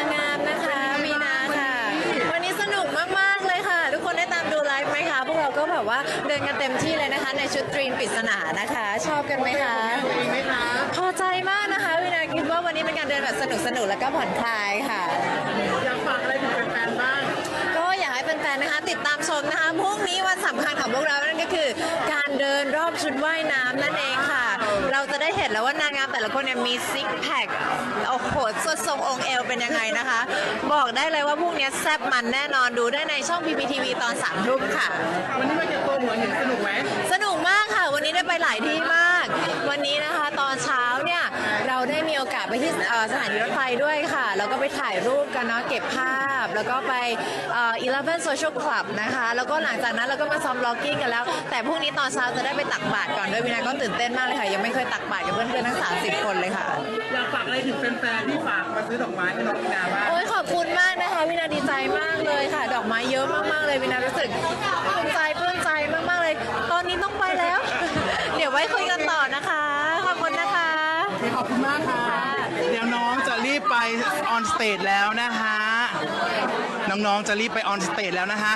างงามนะคะ มีนาค่ะ วันนี้สนุกมากมากเลยค่ะ ทุกคนได้ตามดูไลฟ์ไหมคะ พวกเราก็แบบว่าเดินกันเต็มที่เลยนะคะ ในชุดตรีนปริศนานะคะ ชอบกันไหมคะ พอใจมากนะคะวินาคิดว่าวันนี้เป็นการเดินแบบสนุกสนุกแล้วก็ผ่อนคลายค่ะ อยากฝากอะไรถึงแฟนๆบ้าง ก็อยากให้แฟนๆนะคะ ติดตามชมนะคะพรุ่งนี้วันสำคัญของพวกเรานั่นก็คือ การเดินรอบชุดว่ายน้ำนั่นเองค่ะ เราจะได้เห็นแล้วว่านางงามแต่ละคนเนี่ยมีซิกแพคโอ้โห ทรงองค์เอวเป็นยังไงนะคะ บอกได้เลยว่าพรุ่งนี้แซ่บมันแน่นอนดูได้ในช่อง PPTV ตอนสามทุ่มค่ะ วันนี้มาเก็บตัวหัวหินสนุกไหมสนุกมากค่ะ วันนี้ได้ไปหลายที่มาก วันนี้นะคะตอนเช้าเนี่ยเราได้มีโอกาสไปที่เอ่อสถานีรถไฟด้วยค่ะ แล้วก็ไปถ่ายรูปกันเนาะเก็บภาพ แล้วก็ไปเอ่อ11 Social Club นะคะ แล้วก็หลังจากนั้นเราก็มาซ้อมล็อกกิ้งกันแล้ว แต่พรุ่งนี้ตอนเช้าจะได้ไปตักบาตรก่อนด้วยวินาก็ตื่นเต้นมากเลยค่ะ ยังไม่เคยตักบาตรกับเพื่อนๆทั้ง 30 คนเลยค่ะ อยากฝากอะไรถึงแฟนๆที่ฝากมาซื้อดอกไม้ให้น้องมีนาบ้างโอ้ยขอบคุณมากนะคะวินาดีใจมากเลยค่ะ ดอกไม้เยอะมากๆเลยวินารู้สึกภูมิใจปลื้มใจมากๆเลย ตอนนี้ต้องไปแล้ว เดี๋ยวไว้คุยกันต่อนะคะ ขอบคุณนะคะ ขอบคุณมากค่ะ เดี๋ยวน้องจะรีบไปออนสเตจแล้วนะคะน้องๆจะรีบไปออนสเตจแล้วนะคะ